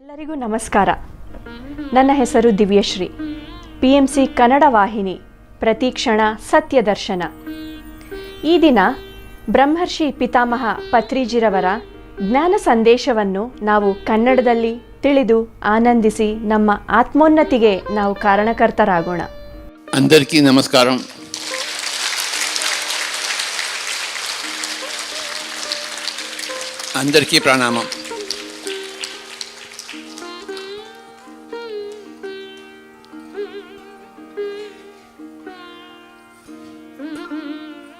ಎಲ್ಲರಿಗೂ ನಮಸ್ಕಾರ ನನ್ನ ಹೆಸರು Divyashree P M C Kannada ವಾಹಿನಿ ಪ್ರತಿಕ್ಷಣ ಸತ್ಯದರ್ಶನ ಈ ದಿನ ಬ್ರಹ್ಮರ್ಷಿ ಪಿತಾಮಹ ಪತ್ರಿಜಿರವರ ಜ್ಞಾನ ಸಂದೇಶವನ್ನು ನಾವು ಕನ್ನಡದಲ್ಲಿ ತಿಳಿದು ಆನಂದಿಸಿ ನಮ್ಮ ಆತ್ಮೋನ್ನತಿಗೆ ನಾವು ಕಾರಣಕರ್ತರಾಗೋಣ అందరికీ నమస్కారం అందరికీ ప్రణామం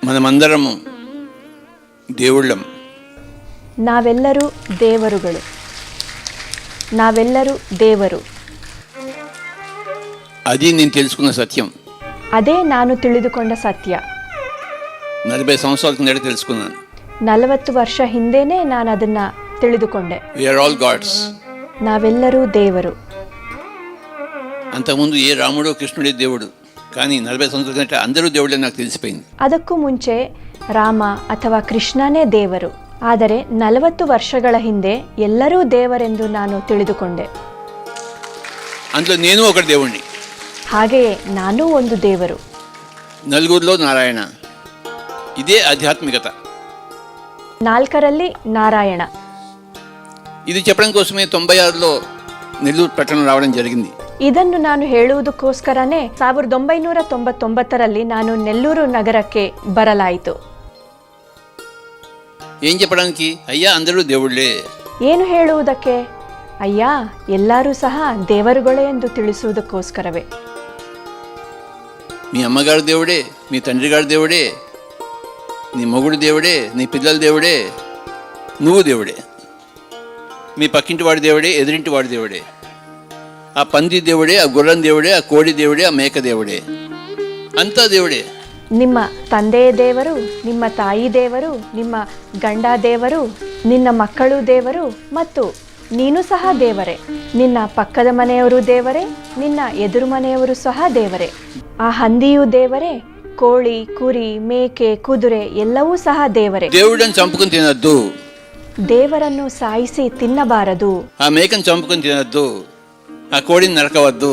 మనమందరము దేవుళ్ళం ನಾವೆಲ್ಲರೂ ದೇವರುಗಳು ನಾವೆಲ್ಲರೂ ದೇವರು అది నేను తెలుసుకున్న సత్యం ಅದೇ ನಾನು ತಿಳಿದುಕೊಂಡ ಸತ್ಯ నలభై సంవత్సరాల కిందట తెలుసుకున్నాను ನಲವತ್ತು ವರ್ಷ ಹಿಂದೆನೇ ನಾನು ಅದನ್ನು ತಿಳಿದುಕೊಂಡೆ వీఆర్ ఆల్ గాడ్స్ ನಾವೆಲ್ಲರೂ ದೇವರು అంతకుముందు ఏ రాముడో కృష్ణుడే దేవుడు కానీ నలభై సంవత్సరాల కిందట అందరూ దేవుడే నాకు తెలిసిపోయింది ಅದಕ್ಕೂ ಮುಂಚೆ ರಾಮ ಅಥವಾ ಕೃಷ್ಣನೇ ದೇವರು ಆದರೆ ನಲವತ್ತು ವರ್ಷಗಳ ಹಿಂದೆ ಎಲ್ಲರೂ ದೇವರೆಂದು ನಾನು ತಿಳಿದುಕೊಂಡೆ అందులో నేను ఒకటి దేవుణ్ణి ಹಾಗೆಯೇ ನಾನೂ ಒಂದು ದೇವರು నలుగురిలో నారాయణ ఇదే ఆధ్యాత్మికత ನಾಲ್ಕರಲ್ಲಿ ನಾರಾಯಣ ఇది చెప్పడం కోసమే తొంభై ఆరులో నెల్లూరు పట్టణం రావడం జరిగింది ಇದನ್ನು ನಾನು ಹೇಳುವುದಕ್ಕೋಸ್ಕರನೇ ಸಾವಿರದ ಒಂಬೈನೂರ ತೊಂಬತ್ತೊಂಬತ್ತರಲ್ಲಿ ನಾನು ನೆಲ್ಲೂರು ನಗರಕ್ಕೆ ಬರಲಾಯಿತು ఏం చెప్పడానికి అయ్యా అందరూ దేవుళ్ళే ಏನು ಹೇಳುವುದಕ್ಕೆ ಅಯ್ಯ ಎಲ್ಲರೂ ಸಹ ದೇವರುಗಳೇ ಎಂದು ತಿಳಿಸುವುದಕ್ಕೋಸ್ಕರವೇ మీ అమ్మగారు దేవుడే మీ తండ్రి గారు దేవుడే నీ మొగుడు దేవుడే నీ పిల్లల దేవుడే నువ్వు దేవుడే మీ పక్కింటి వాడి దేవుడే ఎదురింటి వాడి దేవుడే ఆ పంది దేవుడే ఆ గుర్రం దేవుడే ఆ కోడి దేవుడే ఆ మేక దేవుడే అంతా దేవుడే ನಿಮ್ಮ ತಂದೆಯ ದೇವರು ನಿಮ್ಮ ತಾಯಿ ದೇವರು ನಿಮ್ಮ ಗಂಡ ದೇವರು ನಿನ್ನ ಮಕ್ಕಳು ದೇವರು ಮತ್ತು ನೀನು ಸಹ ದೇವರೇ ನಿನ್ನ ಪಕ್ಕದ ಮನೆಯವರು ದೇವರೇ ನಿನ್ನ ಎದುರು ಮನೆಯವರು ಸಹ ದೇವರೇ ಆ ಹಂದಿಯು ದೇವರೇ ಕೋಳಿ ಕುರಿ ಮೇಕೆ ಕುದುರೆ ಎಲ್ಲವೂ ಸಹ ದೇವರೇ దేవుడని చంపుకొని తినద్దు ದೇವರನ್ನು ಸಾಯಿಸಿ ತಿನ್ನಬಾರದು ఆ మేకను చంపుకొని తినద్దు ఆ కోడిని నరకవద్దు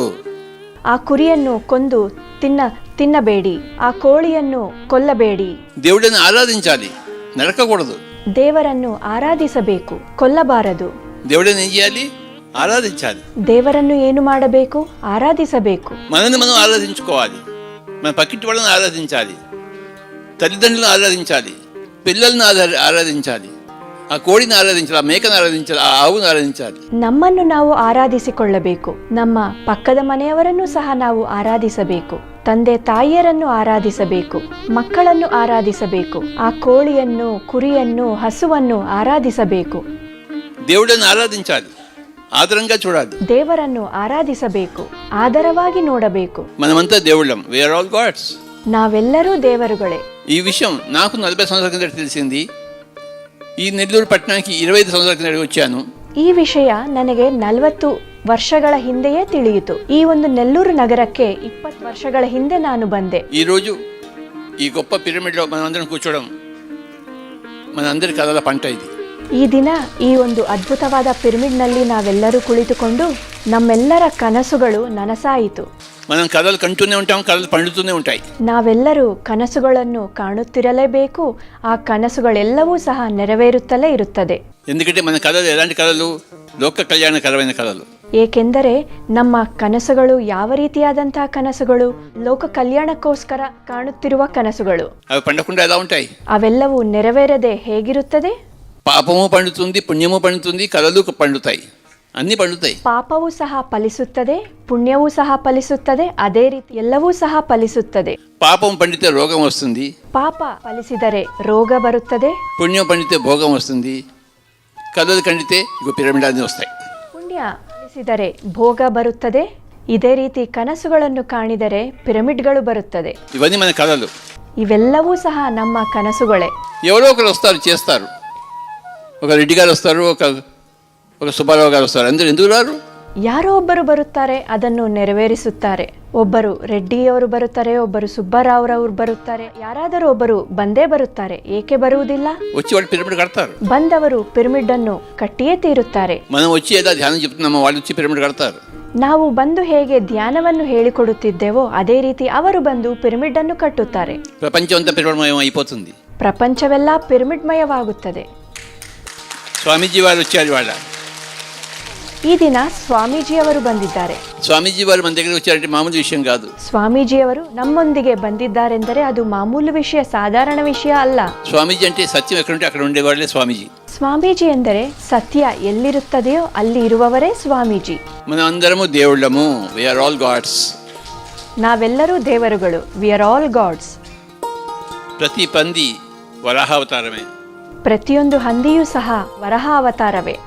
ಆ ಕುರಿಯನ್ನು ಕೊಂದು ತಿನ್ನ ತಿನ್ನಬೇಡಿ ಆ ಕೋಳಿಯನ್ನು ಕೊಲ್ಲಬೇಡಿ దేవుడిని ఆరాధించాలి నరకకూడదు ದೇವರನ್ನು ಆರಾಧಿಸಬೇಕು ಕೊಲ್ಲಬಾರದು దేవుడిని ఏం చేయాలి ఆరాధించాలి ದೇವರನ್ನು ಏನು ಮಾಡಬೇಕು ಆರಾಧಿಸಬೇಕು మనల్ని మనం ఆరాధించుకోవాలి మన పక్కింటి వాళ్ళని ఆరాధించాలి తల్లిదండ్రులను ఆరాధించాలి పిల్లల్ని ఆరా ఆరాధించాలి ఆ కోడిని ఆరాధించాలి ఆ మేకను ఆరాధించాలి ఆ ఆవును ఆరాధించాలి ನಮ್ಮನ್ನು ನಾವು ಆರಾಧಿಸಿಕೊಳ್ಳಬೇಕು ನಮ್ಮ ಪಕ್ಕದ ಮನೆಯವರನ್ನು ಸಹ ನಾವು ಆರಾಧಿಸಬೇಕು ತಂದೆ ತಾಯಿಯರನ್ನು ಆರಾಧಿಸಬೇಕು ಮಕ್ಕಳನ್ನು ಆರಾಧಿಸಬೇಕು ಆ ಕೋಳಿಯನ್ನು ಕುರಿಯನ್ನು ಹಸುವನ್ನು ಆರಾಧಿಸಬೇಕು దేవుడిని ఆరాధించాలి ఆదరంగా చూడాలి ದೇವರನ್ನು ಆರಾಧಿಸಬೇಕು ಆದರವಾಗಿ ನೋಡಬೇಕು మనమంతా దేవుళ్ళం వేఆర్ ఆల్ గాడ్స్ ನಾವೆಲ್ಲರೂ ದೇವರುಗಳೇ ఈ విషయం నాకు నలభై సంవత్సరాల కిందట తెలిసింది ఈ నెల్లూరు పట్టణానికి ఇరవై ఐదు సంవత్సరాల కిందట వచ్చాను ಈ ವಿಷಯ ನನಗೆ ನಲವತ್ತು ವರ್ಷಗಳ ಹಿಂದೆಯೇ ತಿಳಿಯಿತು ಈ ಒಂದು ನೆಲ್ಲೂರು ನಗರಕ್ಕೆ ಇಪ್ಪತ್ತು ವರ್ಷಗಳ ಹಿಂದೆ ನಾನು ಬಂದೆ ఈరోజు ఈ గొప్ప పిరమిడ్లో మనమందరం కూర్చోవడం మనందరి కథల పంట ఇది ಈ ದಿನ ಈ ಒಂದು ಅದ್ಭುತವಾದ ಪಿರಮಿಡ್ನಲ್ಲಿ ನಾವೆಲ್ಲರೂ ಕುಳಿತುಕೊಂಡು ನಮ್ಮೆಲ್ಲರ ಕನಸುಗಳು ನನಸಾಯಿತು మనం కథలు కంటూనే ఉంటాం కథలు పండుతూనే ఉంటాయి ನಾವೆಲ್ಲರೂ ಕನಸುಗಳನ್ನು ಕಾಣುತ್ತಿರಲೇಬೇಕು ಆ ಕನಸುಗಳೆಲ್ಲವೂ ಸಹ ನೆರವೇರುತ್ತಲೇ ಇರುತ್ತದೆ ఎందుకంటే మన కళలు ఎలాంటి కళలు లోక కళ్యాణకరమైన కళలు ಏಕೆಂದರೆ ನಮ್ಮ ಕನಸುಗಳು ಯಾವ ರೀತಿಯಾದಂತಹ ಕನಸುಗಳು ಲೋಕ ಕಲ್ಯಾಣಕ್ಕೋಸ್ಕರ ಕಾಣುತ್ತಿರುವ ಕನಸುಗಳು అవి పండకుండా ఎలా ఉంటాయి ಅವೆಲ್ಲವೂ ನೆರವೇರದೆ ಹೇಗಿರುತ್ತದೆ పాపము పండుతుంది పుణ్యము పండుతుంది కళలు పండుతాయి అన్నీ పండుతాయి ಪಾಪವೂ ಸಹ ಫಲಿಸುತ್ತದೆ ಪುಣ್ಯವೂ ಸಹ ಫಲಿಸುತ್ತದೆ ಅದೇ ರೀತಿ ಎಲ್ಲವೂ ಸಹ ಫಲಿಸುತ್ತದೆ పాపం పండితే రోగం వస్తుంది ಪಾಪ ಫಲಿಸಿದರೆ ರೋಗ ಬರುತ್ತದೆ పుణ్యం పండితే భోగం వస్తుంది కళలు కండితే ఇగో పిరమిడ్ అన్నీ వస్తాయి ಪುಣ್ಯ ಫಲಿಸಿದರೆ ಭೋಗ ಬರುತ್ತದೆ ಇದೇ ರೀತಿ ಕನಸುಗಳನ್ನು ಕಾಣಿದರೆ ಪಿರಮಿಡ್ಗಳು ಬರುತ್ತದೆ ఇవన్నీ మన కళలు ಇವೆಲ್ಲವೂ ಸಹ ನಮ್ಮ ಕನಸುಗಳೇ ఎవరో ఒకరు వస్తారు చేస్తారు ఒక రెడ్డి గారు వస్తారు ఒక ఒక సుబ్బారావు గారు వస్తారు అందరు ఎందుకు రారు ಯಾರೋ ಒಬ್ಬರು ಬರುತ್ತಾರೆ ಅದನ್ನು ನೆರವೇರಿಸುತ್ತಾರೆ. ಒಬ್ಬರು ರೆಡ್ಡಿಯವರು ಬರುತ್ತಾರೆ ಒಬ್ಬರು ಸುಬ್ಬರಾವ್ರವ್ರು ಬರುತ್ತಾರೆ. ಯಾರಾದರೂ ಒಬ್ಬರು ಬಂದೇ ಬರುತ್ತಾರೆ ಏಕೆ ಬರುವುದಿಲ್ಲ? వచ్చి వాళ్ళు పిరమిడ్ కడతారు ಬಂದವರು ಪಿರಮಿಡ್ ಅನ್ನು ಕಟ್ಟಿಯೇ ತೀರುತ್ತಾರೆ. మనం వచ్చి ఏదో ధ్యానం చెప్తున్నామో వాళ్ళు వచ్చి పిరమిడ్ ನಾವು ಬಂದು ಹೇಗೆ ಧ್ಯಾನವನ್ನು ಹೇಳಿಕೊಡುತ್ತಿದ್ದೇವೋ ಅದೇ ರೀತಿ ಅವರು ಬಂದು ಪಿರಮಿಡ್ ಅನ್ನು ಕಟ್ಟುತ್ತಾರೆ. ಪ್ರಪಂಚವಂತ ಪಿರಮಿಡ್ పిరమిడమయం ಪ್ರಪಂಚವೆಲ್ಲ ಪಿರಮಿಡ್ಮಯವಾಗುತ್ತದೆ. స్వామీజీ వారు వచ్చారు వాళ్ళ ಈ ದಿನ ಸ್ವಾಮೀಜಿಯವರು ಬಂದಿದ್ದಾರೆ స్వామీజీ వారు మన దగ్గర వచ్చారంటే మామూలు విషయం కాదు ಸ್ವಾಮೀಜಿಯವರು ನಮ್ಮೊಂದಿಗೆ ಬಂದಿದ್ದಾರೆಂದರೆ ಅದು ಮಾಮೂಲು ವಿಷಯ ಸಾಧಾರಣ ವಿಷಯ ಅಲ್ಲ స్వామీజీ అంటే సత్యం ఎక్కడుంటే అక్కడ ఉండేవాళ్ళే స్వామీజీ ಸ್ವಾಮೀಜಿ ಎಂದರೆ ಸತ್ಯ ಎಲ್ಲಿರುತ್ತದೆಯೋ ಅಲ್ಲಿ ಇರುವವರೇ ಸ್ವಾಮೀಜಿ మనం అందరము దేవుళ్ళము వీఆర్ ఆల్ గాడ్స్ ನಾವೆಲ್ಲರೂ ದೇವರುಗಳು ವಿ ಆರ್ ಆಲ್ ಗಾಡ್ಸ್ ప్రతి పంది వరాహావతారమే ಪ್ರತಿಯೊಂದು ಹಂದಿಯೂ ಸಹ ವರಹ ಅವತಾರವೇ.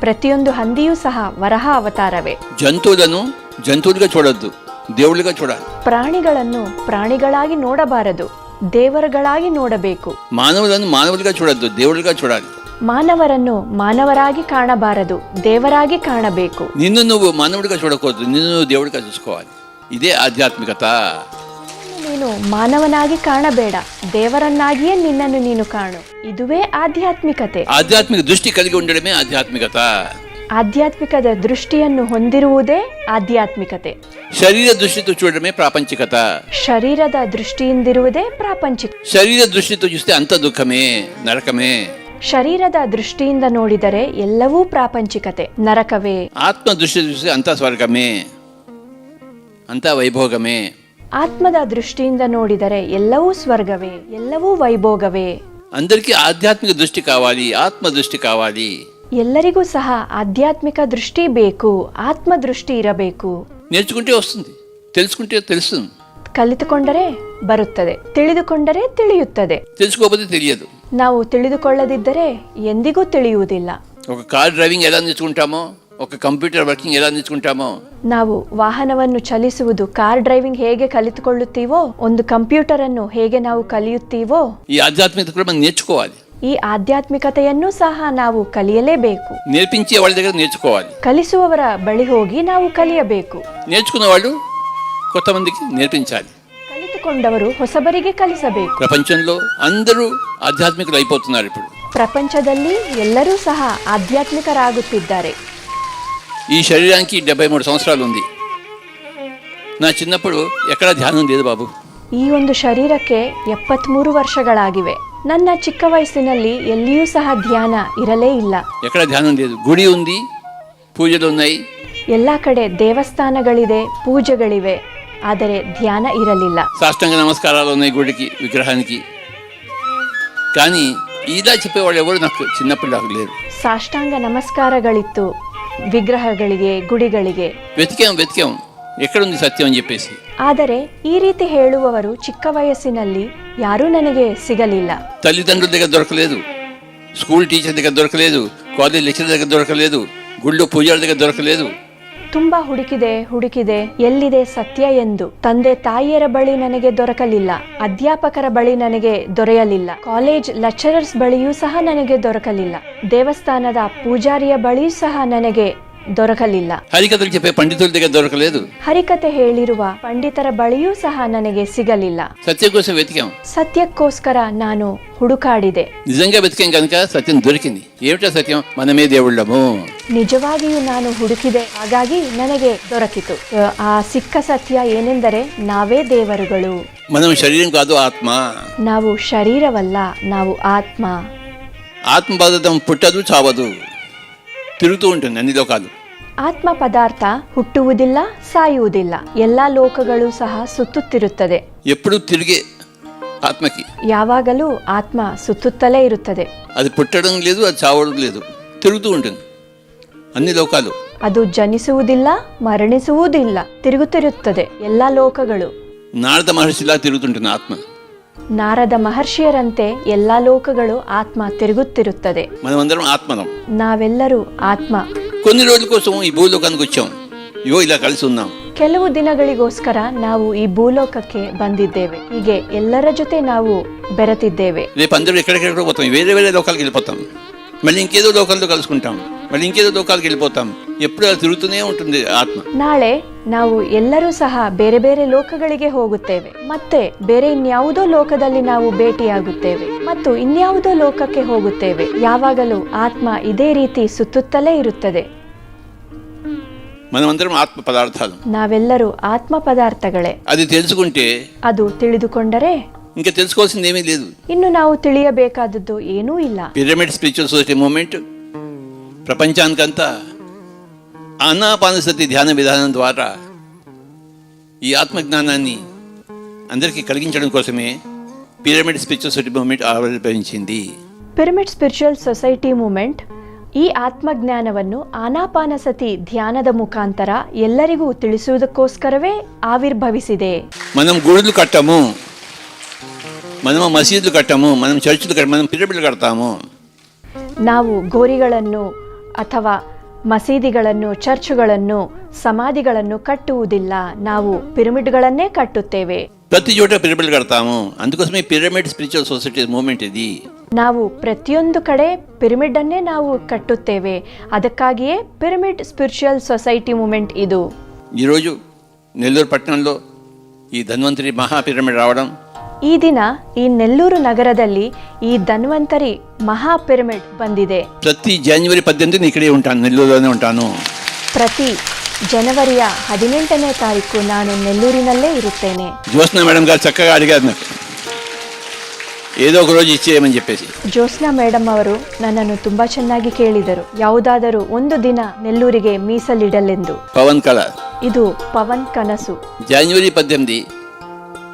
ಪ್ರತಿಯೊಂದು ಹಂದಿಯೂ ಸಹ ವರಹ ಅವತಾರವೇ. ಜಂತುದನು ಜಂತುಲ್ಗೆ ಚೋಡದ್ದು ದೇವಳಿಗೆ ಚೋಡ. ಪ್ರಾಣಿಗಳನ್ನು ಪ್ರಾಣಿಗಳಾಗಿ ನೋಡಬಾರದು ದೇವರುಗಳಾಗಿ ನೋಡಬೇಕು. ಮಾನವರನ್ನು ಮಾನವರಿಗೆ ಚೋಡದ್ದು ದೇವಳಿಗೆ ಚೋಡಾಗಿ. ಮಾನವರನ್ನು ಮಾನವರಾಗಿ ಕಾಣಬಾರದು ದೇವರಾಗಿ ಕಾಣಬೇಕು. ನಿನ್ನನ್ನು ಮಾನವರಿಗೆ ಚೋಡಕೋದು ನಿನ್ನನ್ನು ದೇವಳಿಗೆ ಚುಸ್ಕೋవాలి ಇದೇ ಆಧ್ಯಾತ್ಮಿಕತಾ. ನೀನು ಮಾನವನಾಗಿ ಕಾಣಬೇಡ ದೇವರನ್ನಾಗಿಯೇ ನಿನ್ನನ್ನು ನೀನು ಕಾಣು. ಇದುವೇ ಆಧ್ಯಾತ್ಮಿಕತೆ. ಆಧ್ಯಾತ್ಮಿಕ ದೃಷ್ಟಿ ಕಲಿಗೊಂಡಿಡಮೆ ಆಧ್ಯಾತ್ಮಿಕತ? ಆಧ್ಯಾತ್ಮಿಕದ ದೃಷ್ಟಿಯನ್ನು ಹೊಂದಿರುವುದೇ ಆಧ್ಯಾತ್ಮಿಕತೆ. ಶರೀರ ದೃಷ್ಟಿ ತುಚ್ಚುಡಮೆ ಪ್ರಾಪಂಚಿಕತ? ಶರೀರದ ದೃಷ್ಟಿಯಿಂದಿರುವುದೇ ಪ್ರಾಪಂಚಿಕ. ಶರೀರ ದೃಷ್ಟಿ ತುಚ್ಚಿಸ್ತೆ ಅಂತ ದುಃಖಮೇ ನರಕಮೇ ಶರೀರದ ದೃಷ್ಟಿಯಿಂದ ನೋಡಿದರೆ ಎಲ್ಲವೂ ಪ್ರಾಪಂಚಿಕತೆ ನರಕವೇ. ಆತ್ಮ ದೃಷ್ಟಿ ಅಂತ ಸ್ವರ್ಗಮೇ ಅಂತ ವೈಭೋಗಮೇ వైభోగమే ಆತ್ಮದ ದೃಷ್ಟಿಯಿಂದ ನೋಡಿದರೆ ಎಲ್ಲವೂ ಸ್ವರ್ಗವೇ ಎಲ್ಲವೂ ವೈಭೋಗವೇ అందరికీ ఆధ్యాత్మిక దృష్టి కావాలి ఆత్మ దృష్టి కావాలి ಎಲ್ಲರಿಗೂ ಸಹ ಆಧ್ಯಾತ್ಮಿಕ ದೃಷ್ಟಿ ಬೇಕು ಆತ್ಮ ದೃಷ್ಟಿ ಇರಬೇಕು నేర్చుకుంటే వస్తుంది తెలుసుకుంటే తెలుస్తుంది ಕಲಿತುಕೊಂಡರೆ ಬರುತ್ತದೆ ತಿಳಿದುಕೊಂಡರೆ ತಿಳಿಯುತ್ತದೆ తెలుసుకోకపోతే తెలియదు ನಾವು ತಿಳಿದುಕೊಳ್ಳದಿದ್ದರೆ ಎಂದಿಗೂ ತಿಳಿಯುವುದಿಲ್ಲ ఒక కార్ డ్రైవింగ్ ఎలా నేర్చుకుంటామో ఒక కంప్యూటర్ వర్కింగ్ ఎలా నేర్చుకుంటామో ನಾವು ವಾಹನವನ್ನು ಚಲಿಸುವುದು ಕಾರ್ ಡ್ರೈವಿಂಗ್ ಹೇಗೆ ಕಲಿತುಕೊಳ್ಳುತ್ತೀವೋ ಒಂದು ಕಂಪ್ಯೂಟರ್ ಅನ್ನು ಹೇಗೆ ನಾವು ಕಲಿಯುತ್ತೀವೋ ఈ ఆధ్యాత్మికత కూడా మనం నేర్చుకోవాలి ಈ ಆಧ್ಯಾತ್ಮಿಕತೆಯನ್ನು ಸಹ ನಾವು ಕಲಿಯಲೇಬೇಕು నేర్పించే వాళ్ళ దగ్గర నేర్చుకోవాలి ಕಲಿಸುವವರ ಬಳಿ ಹೋಗಿ ನಾವು ಕಲಿಯಬೇಕು నేర్చుకున్న వాళ్ళు కొంతమందికి నేర్పించాలి ಕಲಿತುಕೊಂಡವರು ಹೊಸಬರಿಗೆ ಕಲಿಸಬೇಕು ప్రపంచంలో అందరూ ఆధ్యాత్మికులు అయిపోతున్నారు ఇప్పుడు ಪ್ರಪಂಚದಲ್ಲಿ ಎಲ್ಲರೂ ಸಹ ಆಧ್ಯಾತ್ಮಿಕರಾಗುತ್ತಿದ್ದಾರೆ ఈ శరీరానికి డెబ్బై మూడు సంవత్సరాలు ఉంది నా చిన్నప్పుడు ఎక్కడ ధ్యానం లేదు బాబు ಈ ಒಂದು ಶರೀರಕ್ಕೆ ಎಪ್ಪತ್ಮೂರು ವರ್ಷಗಳಾಗಿವೆ ನನ್ನ ಚಿಕ್ಕ ವಯಸ್ಸಿನಲ್ಲಿ ಎಲ್ಲಿಯೂ ಸಹ ಧ್ಯಾನ ಇರಲೇ ಇಲ್ಲ ఎక్కడ ధ్యానం లేదు గుడి ఉంది పూజలు ఉన్నాయి ಎಲ್ಲ ಕಡೆ ದೇವಸ್ಥಾನಗಳಿದೆ ಪೂಜೆಗಳಿವೆ ಆದರೆ ಧ್ಯಾನ ಇರಲಿಲ್ಲ సాష్టాంగ నమస్కారాలు ఉన్నాయి గుడికి విగ్రహానికి కానీ ఇలా చెప్పేవాళ్ళు ఎవరు నాకు చిన్నప్పుడు నాకు లేరు ಸಾಷ್ಟಾಂಗ ನಮಸ್ಕಾರಗಳಿತ್ತು ವಿಗ್ರಹಗಳಿಗೆ ಗುಡಿಗಳಿಗೆ వెతికాం వెతికాం ఎక్కడుంది సత్యం అని చెప్పేసి ಆದರೆ ಈ ರೀತಿ ಹೇಳುವವರು ಚಿಕ್ಕ ವಯಸ್ಸಿನಲ್ಲಿ ಯಾರೂ ನನಗೆ ಸಿಗಲಿಲ್ಲ తల్లిదండ్రుల దగ్గర దొరకలేదు స్కూల్ టీచర్ దగ్గర దొరకలేదు కాలేజ్ లెక్చర్ దగ్గర దొరకలేదు గుళ్ళో పూజారి దగ్గర దొరకలేదు ತುಂಬಾ ಹುಡುಕಿದೆ ಹುಡುಕಿದೆ, ಎಲ್ಲಿದೆ ಸತ್ಯ ಎಂದು. ತಂದೆ ತಾಯಿಯರ ಬಳಿ ನನಗೆ ದೊರಕಲಿಲ್ಲ, ಅಧ್ಯಾಪಕರ ಬಳಿ ನನಗೆ ದೊರೆಯಲಿಲ್ಲ, ಕಾಲೇಜ್ ಲೆಕ್ಚರರ್ಸ್ ಬಳಿಯೂ ಸಹ ನನಗೆ ದೊರಕಲಿಲ್ಲ, ದೇವಸ್ಥಾನದ ಪೂಜಾರಿಯ ಬಳಿಯೂ ಸಹ ನನಗೆ ದೊರಕಲಿಲ್ಲ హరికథలు చెప్పే పండితుల దగ్గర దొరకలేదు ಹರಿಕತೆ ಹೇಳಿರುವ ಪಂಡಿತರ ಬಳಿಯೂ ಸಹ ನನಗೆ ಸಿಗಲಿಲ್ಲ సత్యం కోసం వెతికాం ಸತ್ಯಕ್ಕೋಸ್ಕರ ನಾನು ಹುಡುಕಾಡಿದೆ నిజంగా వెతికాం కనుక సత్యం దొరికింది ఏమిటా సత్యం మనమే దేవుళ్ళము ನಿಜವಾಗಿಯೂ ನಾನು ಹುಡುಕಿದೆ ಹಾಗಾಗಿ ನನಗೆ ದೊರಕಿತು ಅಹ್, ಆ ಸಿಕ್ಕ ಸತ್ಯ ಏನೆಂದರೆ ನಾವೇ ದೇವರುಗಳು మనం శరీరం కాదు ఆత్మ ನಾವು ಶರೀರವಲ್ಲ ನಾವು ಆತ್ಮ ఆత్మ పదార్థం పుట్టదు చావదు తిరుగుతూ ఉంటుంది అన్ని లోకాలు ಆತ್ಮ ಪದಾರ್ಥ ಹುಟ್ಟುವುದಿಲ್ಲ ಸಾಯುವುದಿಲ್ಲ ಎಲ್ಲ ಲೋಕಗಳು ಸಹ ಸುತ್ತುತ್ತಿರುತ್ತದೆ ఎప్పుడు తిరిగే ఆత్మకి ಯಾವಾಗಲೂ ಆತ್ಮ ಸುತ್ತುತ್ತಲೇ ಇರುತ್ತದೆ అది పుట్టడం లేదు అది చావడం లేదు తిరుగుతూ ఉంటుంది అన్ని లోకాలు ಅದು ಜನಿಸುವುದಿಲ್ಲ ಮರಣಿಸುವುದಿಲ್ಲ ತಿರುಗುತ್ತಿರುತ್ತದೆ ಎಲ್ಲ ಲೋಕಗಳು నారద మహర్షిలా తిరుగుతుంటుంది ఆత్మ ನಾರದ ಮಹರ್ಷಿಯರಂತೆ ಎಲ್ಲ ಲೋಕಗಳು ಆತ್ಮ ತಿರುಗುತ್ತಿರುತ್ತದೆ మనమందరం ఆత్మనం ನಾವೆಲ್ಲರೂ ಆತ್ಮ కొన్ని రోజుల కోసం ఈ భూలోకానికి వచ్చాం ఇవో ఇలా కలిసి ఉన్నాం ಕೆಲವು ದಿನಗಳಿಗೋಸ್ಕರ ನಾವು ಈ ಭೂಲೋಕಕ್ಕೆ ಬಂದಿದ್ದೇವೆ ಹೀಗೆ ಎಲ್ಲರ ಜೊತೆ ನಾವು ಬೆರೆತಿದ್ದೇವೆ రేపు అందరూ ఎక్కడెక్కడ పోతాం వేరే వేరే లోకాలకు వెళ్ళిపోతాం మళ్ళీ ఇంకేదో లోకాలతో కలుసుకుంటాం మళ్ళీ ఇంకేదో లోకాలకు వెళ్ళిపోతాం ఎప్పుడు అలా తిరుగుతూనే ఉంటుంది ఆత్మ ನಾಳೆ ನಾವು ಎಲ್ಲರೂ ಸಹ ಬೇರೆ ಬೇರೆ ಲೋಕಗಳಿಗೆ ಹೋಗುತ್ತೇವೆ ಮತ್ತೆ ಬೇರೆ ಇನ್ಯಾವುದೋ ಲೋಕದಲ್ಲಿ ನಾವು ಭೇಟಿಯಾಗುತ್ತೇವೆ ಮತ್ತು ಇನ್ಯಾವುದೋ ಲೋಕಕ್ಕೆ ಹೋಗುತ್ತೇವೆ ಯಾವಾಗಲೂ ಆತ್ಮ ಇದೇ ರೀತಿ ಸುತ್ತುತ್ತಲೇ ಇರುತ್ತದೆ మనమందరం ఆత్మ పదార్థాలు ನಾವೆಲ್ಲರೂ ಆತ್ಮ ಪದಾರ್ಥಗಳೇ అది తెలుసుకుంటే ಅದು ತಿಳಿದುಕೊಂಡರೆ ఇంకా తెలుసుకోవాల్సింది ఏమీ లేదు ಇನ್ನು ನಾವು ತಿಳಿಯಬೇಕಾದದ್ದು ಏನೂ ಇಲ್ಲ పిరమిడ్ స్పిరిచువల్ సొసైటీ మూమెంట్ ప్రపంచానికంతా ఆనాపానసతి ధ్యాన విధానం ద్వారా ఈ ఆత్మజ్ఞానాన్ని అందరికీ కలిగించడం కోసమే పిరమిడ్ స్పిరిచువల్ సొసైటీ మూమెంట్ ఆవిర్భవించింది ಪಿರಮಿಡ್ ಸ್ಪಿರಿಚುವಲ್ ಸೊಸೈಟಿ ಮೂಮೆಂಟ್ ಈ ಆತ್ಮಜ್ಞಾನವನ್ನು ಆನಾಪಾನಸತಿ ಧ್ಯಾನದ ಮುಖಾಂತರ ಎಲ್ಲರಿಗೂ ತಿಳಿಸುವುದಕ್ಕೋಸ್ಕರವೇ ಆವಿರ್ಭವಿಸಿದೆ మనం గుడులు కట్టము మనము మసీదులు కట్టము మనం చర్చిలు కట్ట మనం పిరమిడ్లు కడతాము ನಾವು ಗೋರಿಗಳನ್ನು ಅಥವಾ ಮಸೀದಿಗಳನ್ನು ಚರ್ಚುಗಳನ್ನು ಸಮಾಧಿಗಳನ್ನು ಕಟ್ಟುವುದಿಲ್ಲ ನಾವು ಪಿರಮಿಡ್ಗಳನ್ನೇ ಕಟ್ಟುತ್ತೇವೆ ప్రతి చోట పిరమిడ్లు కడతాము అందుకోసమే పిరమిడ్ స్పిరిచువల్ సొసైటీ మూమెంట్ ఇది ನಾವು ಪ್ರತಿಯೊಂದು ಕಡೆ ಪಿರಮಿಡ್ ಅನ್ನೇ ನಾವು ಕಟ್ಟುತ್ತೇವೆ ಅದಕ್ಕಾಗಿಯೇ ಪಿರಮಿಡ್ ಸ್ಪಿರಿಚುವಲ್ ಸೊಸೈಟಿ ಮೂಮೆಂಟ್ ಇದು ఈరోజు నెల్లూరు పట్టణంలో ఈ ధన్వంతరి మహా పిరమిడ్ రావడం ಈ ದಿನ ಈ ನೆಲ್ಲೂರು ನಗರದಲ್ಲಿ ಈ ಧನ್ವಂತರಿ ಮಹಾ ಪಿರಮಿಡ್ ಬಂದಿದೆ ప్రతి జనవరి పద్దెనిమిది నేను ఇక్కడే ఉంటాను నెల్లూరులోనే ఉంటాను ಪ್ರತಿ ಜನವರಿಯ ಹದಿನೆಂಟನೇ ತಾರೀಕು ನಾನು ನೆಲ್ಲೂರಿನಲ್ಲೇ ಇರುತ್ತೇನೆ జ్యోత్స్న మేడం గారు చక్కగా అడిగారు నాకు ఏదో ఒక రోజు ఇచ్చేయమని చెప్పేసి ಜ್ಯೋತ್ಸ್ನಾ ಮೇಡಮ್ ಅವರು ನನ್ನನ್ನು ತುಂಬಾ ಚೆನ್ನಾಗಿ ಕೇಳಿದರು ಯಾವುದಾದರೂ ಒಂದು ದಿನ ನೆಲ್ಲೂರಿಗೆ ಮೀಸಲಿಡಲೆಂದು పవన్ కళ ಇದು ಪವನ್ ಕನಸು జనవరి పద్దెనిమిది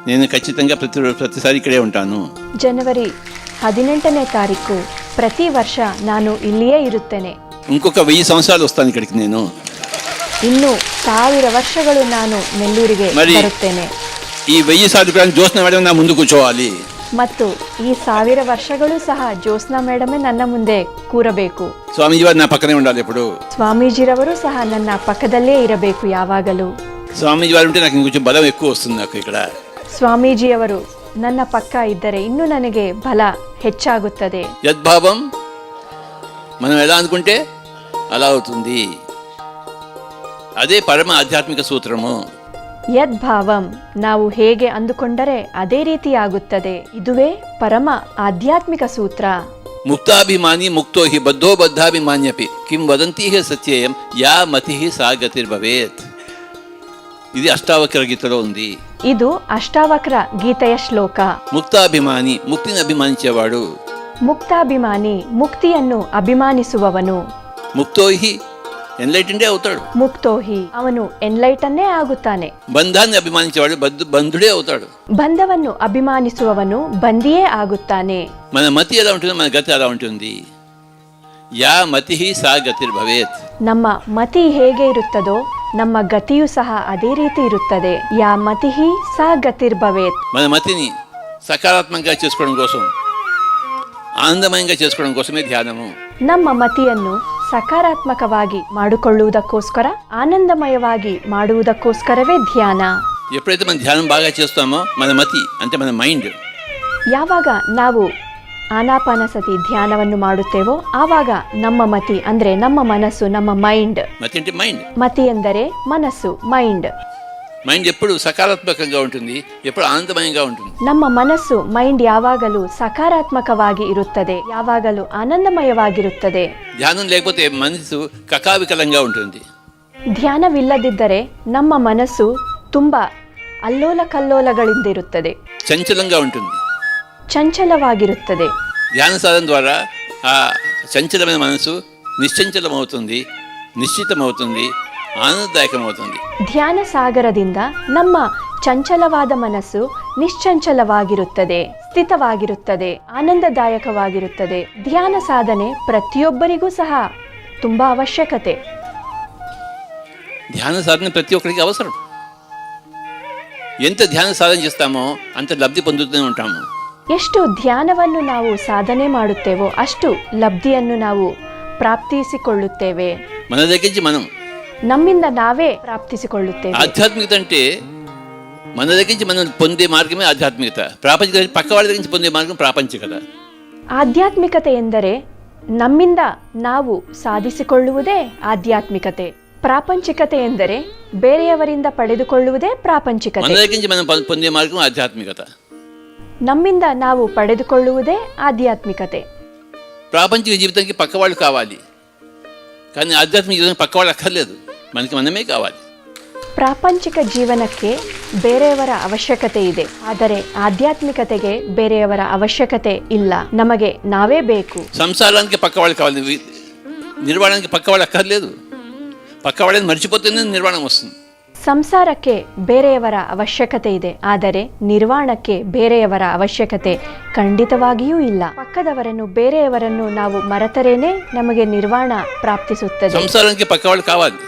నేను ఖచ్చితంగా ప్రతి ప్రతిసారి ఇక్కడే ఉంటాను ಜನವರಿ ಹದಿನೆಂಟನೇ ತಾರೀಕು ಪ್ರತಿ ವರ್ಷ ನಾನು ಇಲ್ಲಿಯೇ ಇರುತ್ತೇನೆ ఇంకొక వెయ్యి సంవత్సరాలు వస్తాను ఇక్కడికి నేను ಇನ್ನು ಸಾವಿರ ವರ್ಷಗಳು ನಾನು ನೆಲ್ಲೂರಿಗೆ మరి- ಬರುತ್ತೇನೆ ఈ వెయ్యి సార్లు కూడా జ్యోత్స్న మేడం నా ముందు కూర్చోవాలి ಮತ್ತು ಈ ಸಾವಿರ ವರ್ಷಗಳು ಸಹ ಜ್ಯೋತ್ಸ್ನಾ ಮೇಡಮೇ ನನ್ನ ಮುಂದೆ ಕೂರಬೇಕು స్వామీజీ వారు నా పక్కనే ఉండాలి ఎప్పుడు ಸ್ವಾಮೀಜಿರವರು ಸಹ ನನ್ನ ಪಕ್ಕದಲ್ಲೇ ಇರಬೇಕು ಯಾವಾಗಲೂ స్వామీజీ వారు ఉంటే నాకు ఇంకొంచెం బలం ఎక్కువ వస్తుంది నాకు ఇక్కడ ಸ್ವಾಮೀಜಿಯವರು ನನ್ನ ಪಕ್ಕ ಇದ್ದರೆ ಇನ್ನೂ ನನಗೆ ಬಲ ಹೆಚ್ಚಾಗುತ್ತದೆ యద్భావం మనం ఎలా అనుకుంటే అలా అవుతుంది అదే పరమ ఆధ్యాత్మిక సూత్రము ಯದ್ಭಾವಂ ನಾವು ಹೇಗೆ ಅಂದುಕೊಂಡರೆ ಅದೇ ರೀತಿ ಆಗುತ್ತದೆ ಇದುವೇ ಪರಮ ಆಧ್ಯಾತ್ಮಿಕ ಸೂತ್ರ ముక్తాభిమాని ముక్తో హి బద్ధో బద్ధాభిమాన్యపి కిం వదంతి హే సత్యేయం యా మతి సా గతిర్భవేత్ ఇది అష్టావక్ర గీతలో ఉంది ಇದು ಅಷ್ಟಾವಕ್ರ ಗೀತೆಯ ಶ್ಲೋಕ ముక్తాభిమాని ముక్తిని అభిమానించేవాడు ಮುಕ್ತಾಭಿಮಾನಿ ಮುಕ್ತಿಯನ್ನು ಅಭಿಮಾನಿಸುವವನು ముక్తో హి ఎన్లైటెండే అవుతాడు ಮುಕ್ತೋಹಿ ಅವನು ಎನ್ಲೈಟನ್ನೇ ಆಗುತ್ತಾನೆ బంధాన్ని అభిమానించేవాడు బంధు బంధుడే అవుతాడు ಬಂಧವನ್ನು ಅಭಿಮಾನಿಸುವವನು ಬಂದಿಯೇ ಆಗುತ್ತಾನೆ మన మతి ఎలా ఉంటుందో మన గతి అలా ఉంటుంది యా మతి సా గతిర్భవేత్ ನಮ್ಮ ಮತಿ ಹೇಗೆ ಇರುತ್ತದೋ ನಮ್ಮ ಗತಿಯೂ ಸಹ ಅದೇ ರೀತಿ ಇರುತ್ತದೆ ಯಾ ಮತಿಹಿ ಸಾ ಗತಿರ್ಭವೇತ್ మన మతిని సకారాత్మకంగా చేసుకోవడం కోసం ఆనందమయంగా చేసుకోవడం కోసమే ధ్యానము ನಮ್ಮ ಮತಿಯನ್ನು ಸಕಾರಾತ್ಮಕವಾಗಿ ಮಾಡಿಕೊಳ್ಳುವುದಕ್ಕೋಸ್ಕರ ಆನಂದಮಯವಾಗಿ ಮಾಡುವುದಕ್ಕೋಸ್ಕರವೇ ಧ್ಯಾನ ఎప్పుడైతే మనం ధ్యానం బాగా చేస్తామో మన మతి అంటే మన మైండ్ ಯಾವಾಗ ನಾವು ಆನಾಪಾನಸತಿ ಧ್ಯಾನವನ್ನು ಮಾಡುತ್ತೇವೋ ಆವಾಗ ನಮ್ಮ ಮತಿ ಅಂದ್ರೆ ನಮ್ಮ ಮನಸ್ಸು ನಮ್ಮ ಮೈಂಡ್ మతి అంటే మైండ్ ಮತಿ ಎಂದರೆ ಮನಸ್ಸು ಮೈಂಡ್ మైండ్ ఎప్పుడు సకారాత్మకంగా ఉంటుంది ఎప్పుడు ఆనందమయంగా ఉంటుంది ನಮ್ಮ ಮನಸ್ಸು ಮೈಂಡ್ ಯಾವಾಗಲೂ ಸಕಾರಾತ್ಮಕವಾಗಿ ಇರುತ್ತದೆ ಯಾವಾಗಲೂ ಆನಂದಮಯವಾಗಿರುತ್ತದೆ ధ్యానం లేకపోతే మనసు కకావికలంగా ఉంటుంది ಧ್ಯಾನವಿಲ್ಲದಿದ್ದರೆ ನಮ್ಮ ಮನಸ್ಸು ತುಂಬ ಅಲ್ಲೋಲ ಕಲ್ಲೋಲಗಳಿಂದಿರುತ್ತದೆ చంచలంగా ఉంటుంది ಚಂಚಲವಾಗಿರುತ್ತದೆ ధ్యాన సాధన ద్వారా ఆ చంచలమైన మనసు నిశ్చంచలమవుతుంది నిశ్చితమవుతుంది ఆనందదాయకమవుతుంది ಧ್ಯಾನ ಸಾಗರದಿಂದ ನಮ್ಮ ಚಂಚಲವಾದ ಮನಸ್ಸು ನಿಶ್ಚಂಚಲವಾಗಿರುತ್ತದೆ ಸ್ಥಿತವಾಗಿರುತ್ತದೆ ಆನಂದದಾಯಕವಾಗಿರುತ್ತದೆ ಧ್ಯಾನ ಸಾಧನೆ ಪ್ರತಿಯೊಬ್ಬರಿಗೂ ಸಹ ತುಂಬಾ ಅವಶ್ಯಕತೆ ధ్యాన సాధన ప్రతి ఒక్కరికి అవసరం ఎంత ధ్యాన సాధన చేస్తామో అంత లబ్ధి పొందుతూనే ఉంటాము ಎಷ್ಟು ಧ್ಯಾನವನ್ನು ನಾವು ಸಾಧನೆ ಮಾಡುತ್ತೇವೋ ಅಷ್ಟು ಲಬ್ಧಿಯನ್ನು ನಾವು ಪ್ರಾಪ್ತಿಸಿಕೊಳ್ಳುತ್ತೇವೆ మన దగ్గర నుంచి మనం ನಮ್ಮಿಂದ ನಾವೇ ಪ್ರಾಪ್ತಿಸಿಕೊಳ್ಳುತ್ತೇವೆ ఆధ్యాత్మికత అంటే మన దగ్గర నుంచి మనం పొందే మార్గమే ఆధ్యాత్మికత ప్రాపంచిక పక్క వాళ్ళ దగ్గర నుంచి పొందే మార్గం ప్రాపంచికత ಆಧ್ಯಾತ್ಮಿಕತೆ ಎಂದರೆ ನಮ್ಮಿಂದ ನಾವು ಸಾಧಿಸಿಕೊಳ್ಳುವುದೇ ಆಧ್ಯಾತ್ಮಿಕತೆ ಪ್ರಾಪಂಚಿಕತೆ ಎಂದರೆ ಬೇರೆಯವರಿಂದ ಪಡೆದುಕೊಳ್ಳುವುದೇ ಪ್ರಾಪಂಚಿಕತೆ మనదకించి మనం పొ- పొందే మార్గం ఆధ్యాత్మికత ನಮ್ಮಿಂದ ನಾವು ಪಡೆದುಕೊಳ್ಳುವುದೇ ಆಧ್ಯಾತ್ಮಿಕತೆ ప్రాపంచిక జీవితానికి పక్క వాళ్ళు కావాలి కానీ ఆధ్యాత్మిక జీవితానికి పక్క వాళ్ళు అక్కర్లేదు మనకి మనమే కావాలి ಪ್ರಾಪಂಚಿಕ ಜೀವನಕ್ಕೆ ಬೇರೆಯವರ ಅವಶ್ಯಕತೆ ಇದೆ ಆದರೆ ಆಧ್ಯಾತ್ಮಿಕತೆಗೆ ಬೇರೆಯವರ ಅವಶ್ಯಕತೆ ಇಲ್ಲ ನಮಗೆ ನಾವೇ ಬೇಕು సంసారానికి పక్క వాళ్ళు కావాలి వి- నిర్వాణానికి పక్క వాళ్ళు అక్కర్లేదు పక్క వాళ్ళని మర్చిపోతేనే నిర్వాణం వస్తుంది ಸಂಸಾರಕ್ಕೆ ಬೇರೆಯವರ ಅವಶ್ಯಕತೆ ಇದೆ ಆದರೆ ನಿರ್ವಾಣಕ್ಕೆ ಬೇರೆಯವರ ಅವಶ್ಯಕತೆ ಖಂಡಿತವಾಗಿಯೂ ಇಲ್ಲ ಪಕ್ಕದವರನ್ನು ಬೇರೆಯವರನ್ನು ನಾವು ಮರೆತರೇನೆ ನಮಗೆ ನಿರ್ವಾಣ ಪ್ರಾಪ್ತಿಸುತ್ತದೆ సంసారానికి పక్క వాళ్ళు కావాలి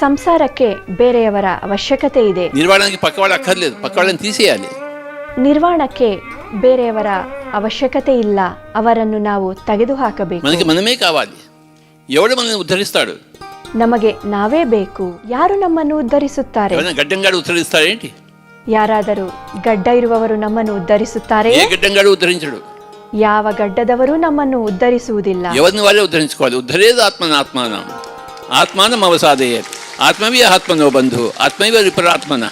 ಸಂಸಾರಕ್ಕೆ ಬೇರೆಯವರ ಅವಶ್ಯಕತೆ ಇದೆ నిర్వాణానికి పక్క వాళ్ళు అక్కర్లేదు పక్క వాళ్ళని తీసేయాలి ನಿರ್ವಾಣಕ್ಕೆ ಬೇರೆಯವರ ಅವಶ್ಯಕತೆ ಇಲ್ಲ ಅವರನ್ನು ನಾವು ತೆಗೆದುಹಾಕಬೇಕು మనకి మనమే కావాలి ఎవడు మనల్ని ఉద్ధరిస్తాడు ನಮಗೆ ನಾವೇ ಬೇಕು ಯಾರು ನಮ್ಮನ್ನು ಉದ್ಧರಿಸುತ್ತಾರೆ ఎవరైనా గడ్డంగాడు ఉద్ధరిస్తాడేంటి ಯಾರಾದರೂ ಗಡ್ಡ ಇರುವವರು ನಮ್ಮನ್ನು ಉದ್ಧರಿಸುತ್ತಾರೆ ఏ గడ్డంగాడు ఉద్ధరించడు ಯಾವ ಗಡ್ಡದವರು ನಮ್ಮನ್ನು ಉದ್ಧರಿಸುವುದಿಲ್ಲ ఎవరిని వాళ్ళే ఉద్ధరించుకోవాలి ఉద్ధరేది ఆత్మన ఆత్మానం ఆత్మానం అవసాదయే ఆత్మవే ఆత్మనో బంధు ఆత్మైవ విపరాత్మన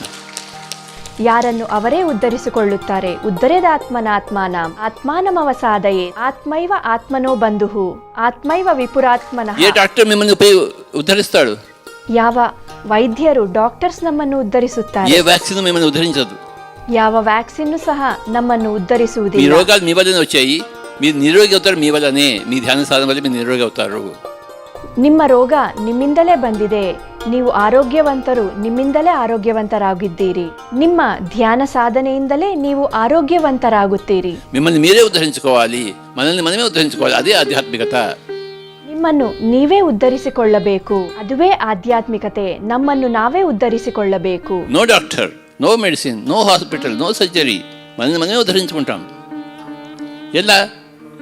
ಯಾರನ್ನು ಅವರೇ ಉದ್ಧರಿಸಿಕೊಳ್ಳುತ್ತಾರೆ ಉದ್ಧರೇದಾತ್ಮನಾತ್ಮಾನಾಂ ಆತ್ಮಾನಮವಸಾದಯೇ ಆತ್ಮೈವ ಆತ್ಮನೋ ಬಂಧು ಆತ್ಮೈವ ವಿಪುರಾತ್ಮನಃ ఏ డాక్టర్ మిమ్మల్ని ఉపయోగ ఉద్ధరిస్తాడు ಯಾವ ವೈದ್ಯರು ಡಾಕ್ಟರ್ಸ್ ನಮ್ಮನ್ನು ఏ ಉದ್ಧರಿಸುತ್ತಾರೆ వ్యాక్సిన్ మిమ్మల్ని ఉద్ధరించదు ಯಾವ ವ್ಯಾಕ್ಸಿನ್ ಸಹ ನಮ್ಮನ್ನು మీ ಉದ್ಧರಿಸುವುದಿಲ್ಲ రోగాలు మీ వల్లనే వచ్చాయి మీరు నిరోగి అవుతారు మీ వల్లనే మీ ధ్యాన సాధన వల్ల మీరు నిరోగి అవుతారు ನಿಮ್ಮ ರೋಗ ನಿಮ್ಮಿಂದಲೇ ಬಂದಿದೆ ನೀವು ಆರೋಗ್ಯವಂತರು ನಿಮ್ಮಿಂದಲೇ ಆರೋಗ್ಯವಂತರಾಗಿದ್ದೀರಿ ನಿಮ್ಮ ಧ್ಯಾನ ಸಾಧನೆಯಿಂದಲೇ ನೀವು ಆರೋಗ್ಯವಂತರಾಗುತ್ತೀರಿ మిమ్మల్ని మీరే ఉద్ధరించుకోవాలి మనల్ని మనమే ఉద్ధరించుకోవాలి అదే ఆధ్యాత్మికత ನಿಮ್ಮನ್ನು ನೀವೇ ಉದ್ಧರಿಸಿಕೊಳ್ಳಬೇಕು ಅದುವೇ ಆಧ್ಯಾತ್ಮಿಕತೆ ನಮ್ಮನ್ನು ನಾವೇ ಉದ್ಧರಿಸಿಕೊಳ್ಳಬೇಕು no doctor no medicine no hospital no surgery మనల్ని మనమే ఉద్ధరించుకుంటాం ఎలా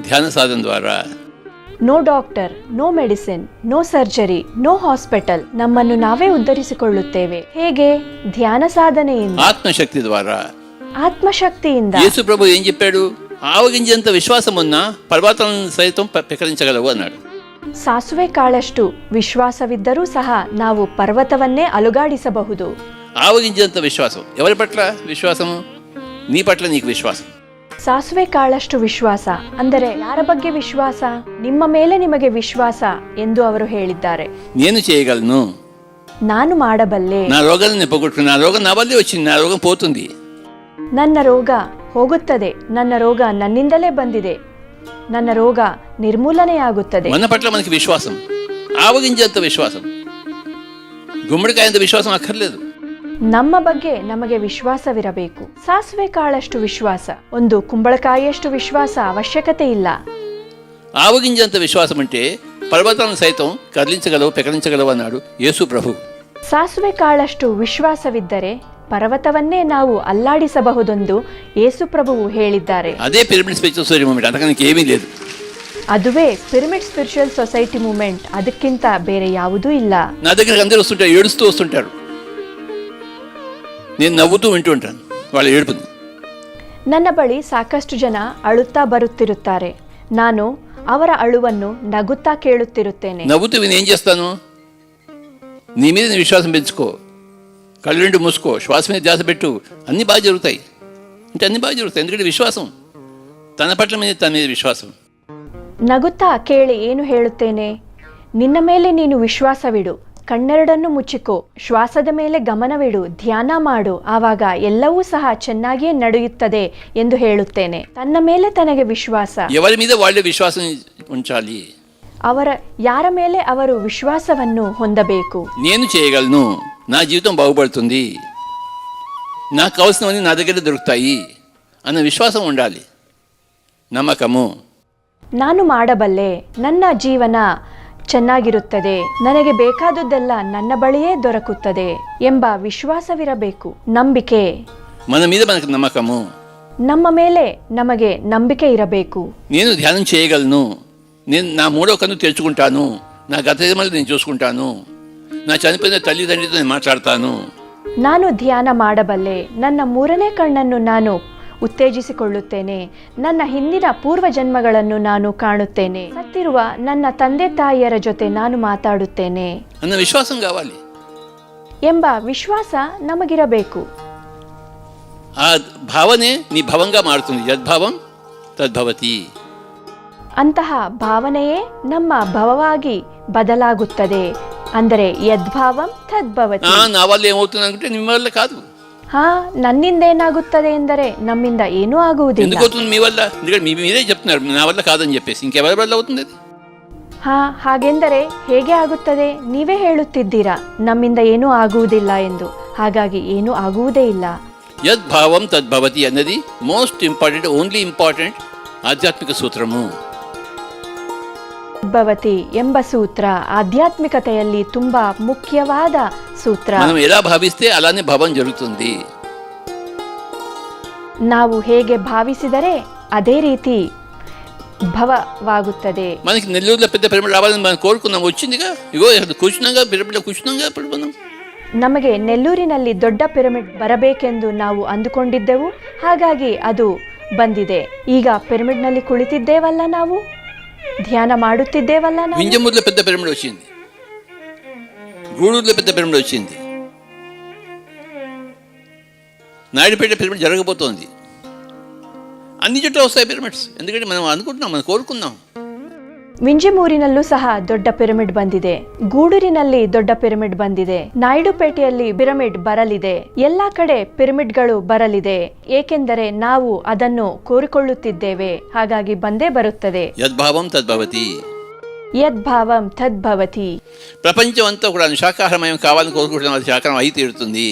ధ్యాన సాధన ద్వారా no doctor no medicine no surgery no hospital ನಮ್ಮನ್ನು ನಾವೇ ಉದ್ಧರಿಸಿಕೊಳ್ಳುತ್ತೇವೆ ಹೇಗೆ ಧ್ಯಾನ ಸಾಧನೆಯಿಂದ ఆత్మశక్తి ద్వారా ಆತ್ಮಶಕ್ತಿಯಿಂದ యేసు ప్రభు ఏం చెప్పాడు ఆవగించేంత విశ్వాసం ఉన్నా పర్వతాలను సైతం ప- పెకరించగలవు అన్నాడు ಸಾಸುವೆ ಕಾಳಷ್ಟು ವಿಶ್ವಾಸವಿದ್ದರೂ ಸಹ ನಾವು ಪರ್ವತವನ್ನೇ ಅಲುಗಾಡಿಸಬಹುದು ఆవగించేంత విశ్వాసం ఎవరి పట్ల విశ్వాసము నీ పట్ల నీకు విశ్వాసం ಸಾಸುವೆ ಕಾಳಷ್ಟು ವಿಶ್ವಾಸ ಅಂದರೆ ಯಾರ ಬಗ್ಗೆ ವಿಶ್ವಾಸ ನಿಮ್ಮ ಮೇಲೆ ನಿಮಗೆ ವಿಶ್ವಾಸ ಎಂದು ಅವರು ಹೇಳಿದ್ದಾರೆ నేను చేయగలను ನಾನು ಮಾಡಬಲ್ಲೆ నా రోగాలను నిప్పగొట్టుకుని నా రోగం నా వల్లే వచ్చింది నా రోగం పోతుంది ನನ್ನ ರೋಗ ಹೋಗುತ್ತದೆ ನನ್ನ ರೋಗ ನನ್ನಿಂದಲೇ ಬಂದಿದೆ ನನ್ನ ರೋಗ ನಿರ್ಮೂಲನೆಯಾಗುತ್ತದೆ మన పట్ల మనకి విశ్వాసం ఆవగించేంత విశ్వాసం గుమ్మడికాయంత విశ్వాసం అక్కర్లేదు ನಮ್ಮ ಬಗ್ಗೆ ನಮಗೆ ವಿಶ್ವಾಸವಿರಬೇಕು ಸಾಸುವೆ ಕಾಳಷ್ಟು ವಿಶ್ವಾಸ ಒಂದು ಕುಂಬಳಕಾಯಿಯಷ್ಟು ವಿಶ್ವಾಸ ಅವಶ್ಯಕತೆ ಇಲ್ಲ ఆవగించేంత విశ్వాసం అంటే పర్వతాలను సైతం కదిలించగలవు పెకరించగలవు అన్నాడు యేసు ప్రభు ಸಾಸುವೆ ಕಾಳಷ್ಟು ವಿಶ್ವಾಸವಿದ್ದರೆ ಪರ್ವತವನ್ನೇ ನಾವು ಅಲ್ಲಾಡಿಸಬಹುದೆಂದು ಯೇಸುಪ್ರಭುವು ಹೇಳಿದ್ದಾರೆ అదే పిరమిడ్ స్పిరిచువల్ సొసైటీ మూమెంట్ అంతకనికి ఏమీ లేదు ಅದುವೇ ಪಿರಮಿಡ್ ಸ್ಪಿರಿಚುವಲ್ ಸೊಸೈಟಿ ಮೂವ್ಮೆಂಟ್ ಅದಕ್ಕಿಂತ ಬೇರೆ ಯಾವುದೂ ಇಲ್ಲ నా దగ్గరికి అందరూ వస్తుంటారు ఏడుస్తూ వస్తుంటారు నేను నవ్వుతూ వింటూ ఉంటాను వాళ్ళ ఏడుపుని ನನ್ನ ಬಳಿ ಸಾಕಷ್ಟು ಜನ ಅಳುತ್ತಾ ಬರುತ್ತಿರುತ್ತಾರೆ ನಾನು ಅವರ ಅಳುವನ್ನು ನಗುತ್ತಾ ಕೇಳುತ್ತಿರುತ್ತೇನೆ నవ్వుతూ విని ఏం చేస్తాను నీ మీద నీ విశ్వాసం పెంచుకో కళ్ళు రెండు మూసుకో శ్వాస మీద ధ్యాస పెట్టు అన్నీ బాగా జరుగుతాయి అంటే అన్నీ బాగా జరుగుతాయి ఎందుకంటే విశ్వాసం తన పట్ల మీద తన మీద విశ్వాసం ನಗುತ್ತಾ ಕೇಳಿ ಏನು ಹೇಳುತ್ತೇನೆ ನಿನ್ನ ಮೇಲೆ ನೀನು ವಿಶ್ವಾಸವಿಡು ಕಣ್ಣೆರಡನ್ನು ಮುಚ್ಚಿಕೋ ಶ್ವಾಸದ ಮೇಲೆ ಗಮನವಿಡು ಧ್ಯಾನ ಮಾಡು ಆವಾಗ ಎಲ್ಲವೂ ಸಹ ಚೆನ್ನಾಗಿಯೇ ನಡೆಯುತ್ತದೆ ಎಂದು ಹೇಳುತ್ತೇನೆ ತನ್ನ ಮೇಲೆ ತನಗೆ ವಿಶ್ವಾಸ ఎవరి మీద వాళ్ళే విశ్వాసం ఉంచాలి ಅವರ ಯಾರ ಮೇಲೆ ಅವರು ವಿಶ್ವಾಸವನ್ನು ಹೊಂದಬೇಕು నేను చేయగలను నా జీవితం బాగుపడుతుంది నాకు కావాల్సినవన్నీ నా దగ్గర దొరుకుతాయి అన్న విశ్వాసం ఉండాలి నమ్మకము ನಾನು ಮಾಡಬಲ್ಲೆ ನನ್ನ ಜೀವನ ಚೆನ್ನಾಗಿರುತ್ತದೆ ನನಗೆ ಬೇಕಾದುದೆಲ್ಲ ನನ್ನ ಬಳಿಯೇ ದೊರಕುತ್ತದೆ ಎಂಬ ವಿಶ್ವಾಸವಿರಬೇಕು ನಂಬಿಕೆ మన మీద మనకు నమ్మకము ನಮ್ಮ ಮೇಲೆ ನಮಗೆ ನಂಬಿಕೆ ಇರಬೇಕು నేను ధ్యానం చేయగలను నేను నా మూడో కన్ను తెరుచుకుంటాను నా గత జన్మలు నేను చూసుకుంటాను నా చనిపోయిన తల్లిదండ్రులతో నేను మాట్లాడతాను ನಾನು ಧ್ಯಾನ ಮಾಡಬಲ್ಲೆ ನನ್ನ ಮೂರನೇ ಕಣ್ಣನ್ನು ನಾನು ಉತ್ತೇಜಿಸಿಕೊಳ್ಳುತ್ತೇನೆ ನನ್ನ ಹಿಂದಿನ ಪೂರ್ವ ಜನ್ಮಗಳನ್ನು ನಾನು ಕಾಣುತ್ತೇನೆ ಸತ್ತಿರುವ ನನ್ನ ತಂದೆ ತಾಯಿಯರ ಜೊತೆ ನಾನು ಮಾತಾಡುತ್ತೇನೆ అన్న విశ్వాసం కావాలి ಎಂಬ ವಿಶ್ವಾಸ ನಮಗಿರಬೇಕು ఆ భావనే నీ భవంగా మారుతుంది యద్భావం తద్భవతి ಅಂತಹ ಭಾವನೆಯೇ ನಮ್ಮ ಭವವಾಗಿ ಬದಲಾಗುತ್ತದೆ ಅಂದರೆ ಯದ್ಭಾವಂ ತದ್ಭವತಿ ఆ, నా వల్ల ఏమవుతుంది అనుకుంటే ನಿಮ್ಮ వల్ల కాదు ಹಾ ನನ್ನಿಂದ ಏನಾಗುತ್ತದೆ ಎಂದರೆ ನಮ್ಮಿಂದ ಏನೂ ಆಗುವುದಿಲ್ಲ ఎందుకు అవుతుంది మీ వల్ల ఎందుకంటే మీ మీరే చెప్తున్నారు నా వల్ల కాదని చెప్పేసి ఇంకెవరి వల్ల అవుతుంది అది ಹಾ ಹಾಗೆಂದರೆ ಹೇಗೆ ಆಗುತ್ತದೆ ನೀವೇ ಹೇಳುತ್ತಿದ್ದೀರಾ ನಮ್ಮಿಂದ ಏನೂ ಆಗುವುದಿಲ್ಲ ಎಂದು ಹಾಗಾಗಿ ಏನೂ ಆಗುವುದೇ ಇಲ್ಲ యద్భావం తద్భవతి అన్నది మోస్ట్ ఇంపార్టెంట్ ఓన్లీ ఇంపార్టెంట్ ఆధ్యాత్మిక సూత్రము ಭವತಿ ಎಂಬ ಸೂತ್ರ ಆಧ್ಯಾತ್ಮಿಕತೆಯಲ್ಲಿ ತುಂಬಾ ಮುಖ್ಯವಾದ ಸೂತ್ರ మనం ఎలా భావిస్తే అలానే భవం జరుగుతుంది ನಾವು ಹೇಗೆ ಭಾವಿಸಿದರೆ ಅದೇ ರೀತಿ ಭವವಾಗುತ್ತದೆ మనకి నెల్లూరులో పెద్ద పిరమిడ్ రావాలని మనం కోరుకున్నాం వచ్చిందిగా ఇగో ఇక్కడ కూర్చున్నాగా పిరమిడ్లో కూర్చున్నాగా ఇప్పుడు మనం ನಮಗೆ ನೆಲ್ಲೂರಿನಲ್ಲಿ ದೊಡ್ಡ ಪಿರಮಿಡ್ ಬರಬೇಕೆಂದು ನಾವು ಅಂದುಕೊಂಡಿದ್ದೆವು ಹಾಗಾಗಿ ಅದು ಬಂದಿದೆ ಈಗ ಪಿರಮಿಡ್ನಲ್ಲಿ ಕುಳಿತಿದ್ದೇವಲ್ಲ ನಾವು ಧ್ಯಾನ ಮಾಡುತ್ತಿದ್ದೇವಲ್ಲ ನಾವು వింజమూరులో పెద్ద పిరమిడ్ వచ్చింది గూడూరులో పెద్ద పిరమిడ్ వచ్చింది నాయుడుపేట పిరమిడ్ జరగబోతోంది అన్ని చోట్ల వస్తాయి పిరమిడ్స్ ఎందుకంటే మనం అనుకుంటున్నాం మనం కోరుకున్నాం ವಿಂಜಿಮೂರಿನಲ್ಲೂ ಸಹ ದೊಡ್ಡ ಪಿರಮಿಡ್ ಬಂದಿದೆ ಗೂಡೂರಿನಲ್ಲಿ ದೊಡ್ಡ ಪಿರಮಿಡ್ ಬಂದಿದೆ ನಾಯ್ಡುಪೇಟೆಯಲ್ಲಿ ಪಿರಮಿಡ್ ಬರಲಿದೆ ಎಲ್ಲಾ ಕಡೆ ಪಿರಮಿಡ್ಗಳು ಬರಲಿದೆ ಏಕೆಂದರೆ ನಾವು ಅದನ್ನು ಕೋರಿಕೊಳ್ಳುತ್ತಿದ್ದೇವೆ ಹಾಗಾಗಿ ಬಂದೇ ಬರುತ್ತದೆ యద్భావం తద్భవతి ಯದ್ಭಾವಂ ತದ್ಭವತಿ ప్రపంచం అంతా కూడా శాకాహారమయం కావాలని కోరుకుంటున్నాం అది శాకాహారం అయి తీరుతుంది